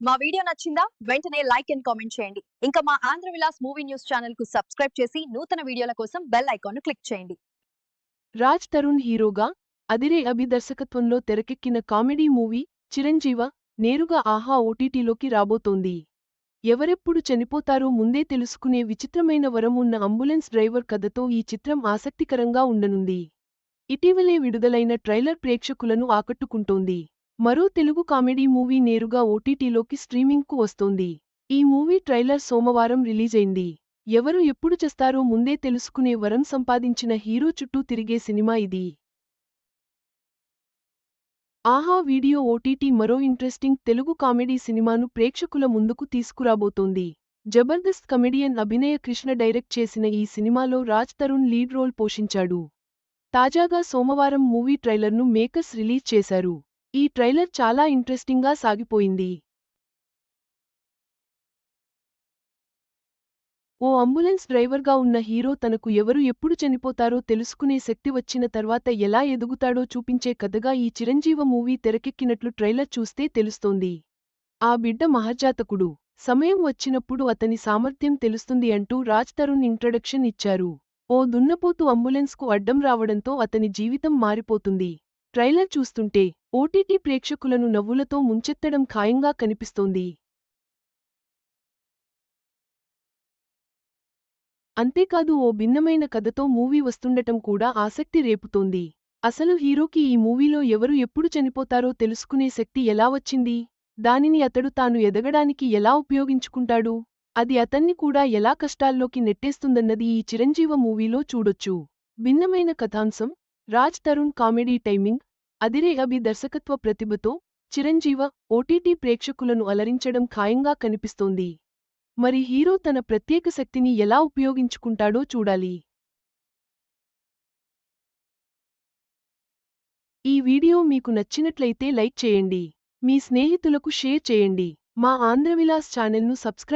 మా వీడియో నచ్చిందా? వెంటనే లైక్ అండ్ కామెంట్ చేయండి. ఇంకా మా ఆంధ్ర విలాస్ మూవీ న్యూస్ ఛానల్కు సబ్స్క్రైబ్ చేసి నూతన వీడియోల కోసం బెల్ ఐకాన్ క్లిక్ చేయండి. రాజ్ తరుణ్ హీరోగా అదిరే అభి దర్శకత్వంలో తెరకెక్కిన కామెడీ మూవీ చిరంజీవ నేరుగా ఆహా ఓటీటీలోకి రాబోతోంది. ఎవరెప్పుడు చనిపోతారో ముందే తెలుసుకునే విచిత్రమైన వరం ఉన్న అంబులెన్స్ డ్రైవర్ కథతో ఈ చిత్రం ఆసక్తికరంగా ఉండనుంది. ఇటీవలే విడుదలైన ట్రైలర్ ప్రేక్షకులను ఆకట్టుకుంటోంది. మరో తెలుగు కామెడీ మూవీ నేరుగా ఓటీటీలోకి స్ట్రీమింగ్కు వస్తోంది. ఈ మూవీ ట్రైలర్ సోమవారం రిలీజైంది. ఎవరు ఎప్పుడు చేస్తారో ముందే తెలుసుకునే వరం సంపాదించిన హీరో చుట్టూ తిరిగే సినిమా ఇది. ఆహా వీడియో ఓటీటీ మరో ఇంట్రెస్టింగ్ తెలుగు కామెడీ సినిమాను ప్రేక్షకుల ముందుకు తీసుకురాబోతోంది. జబర్దస్త్ కమెడియన్ అభినయ కృష్ణ డైరెక్ట్ చేసిన ఈ సినిమాలో రాజ్ తరుణ్ లీడ్ రోల్ పోషించాడు. తాజాగా సోమవారం మూవీ ట్రైలర్ను మేకర్స్ రిలీజ్ చేశారు. ఈ ట్రైలర్ చాలా ఇంట్రెస్టింగ్గా సాగిపోయింది. ఓ అంబులెన్స్ డ్రైవర్గా ఉన్న హీరో తనకు ఎవరు ఎప్పుడు చనిపోతారో తెలుసుకునే శక్తి వచ్చిన తర్వాత ఎలా ఎదుగుతాడో చూపించే కథగా ఈ చిరంజీవ మూవీ తెరకెక్కినట్లు ట్రైలర్ చూస్తే తెలుస్తోంది. ఆ బిడ్డ మహజాతకుడు. సమయం వచ్చినప్పుడు అతని సామర్థ్యం తెలుస్తుంది అంటూ రాజ్ తరుణ్ ఇంట్రడక్షన్ ఇచ్చారు. ఓ దున్నపోతు అంబులెన్స్కు అడ్డం రావడంతో అతని జీవితం మారిపోతుంది. ట్రైలర్ చూస్తుంటే ఓటీటీ ప్రేక్షకులను నవ్వులతో ముంచెత్తడం ఖాయంగా కనిపిస్తోంది. అంతేకాదు ఓ భిన్నమైన కథతో మూవీ వస్తుండటం కూడా ఆసక్తి రేపుతోంది. అసలు హీరోకి ఈ మూవీలో ఎవరు ఎప్పుడు చనిపోతారో తెలుసుకునే శక్తి ఎలా వచ్చింది? దానిని అతడు తాను ఎదగడానికి ఎలా ఉపయోగించుకుంటాడు? అది అతన్ని కూడా ఎలా కష్టాల్లోకి నెట్టేస్తుందన్నది ఈ చిరంజీవ మూవీలో చూడొచ్చు. భిన్నమైన కథాంశం రాజ్ తరుణ్ కామెడీ టైమింగ్ అదిరే అభి దర్శకత్వ ప్రతిభతో చిరంజీవ ఓటీటీ ప్రేక్షకులను అలరించడం ఖాయంగా కనిపిస్తోంది. మరి హీరో తన ప్రత్యేక శక్తిని ఎలా ఉపయోగించుకుంటాడో చూడాలి. ఈ వీడియో మీకు నచ్చినట్లయితే లైక్ చేయండి. మీ స్నేహితులకు షేర్ చేయండి. మా ఆంధ్రవిలాస్ ఛానల్ను సబ్స్క్రైబ్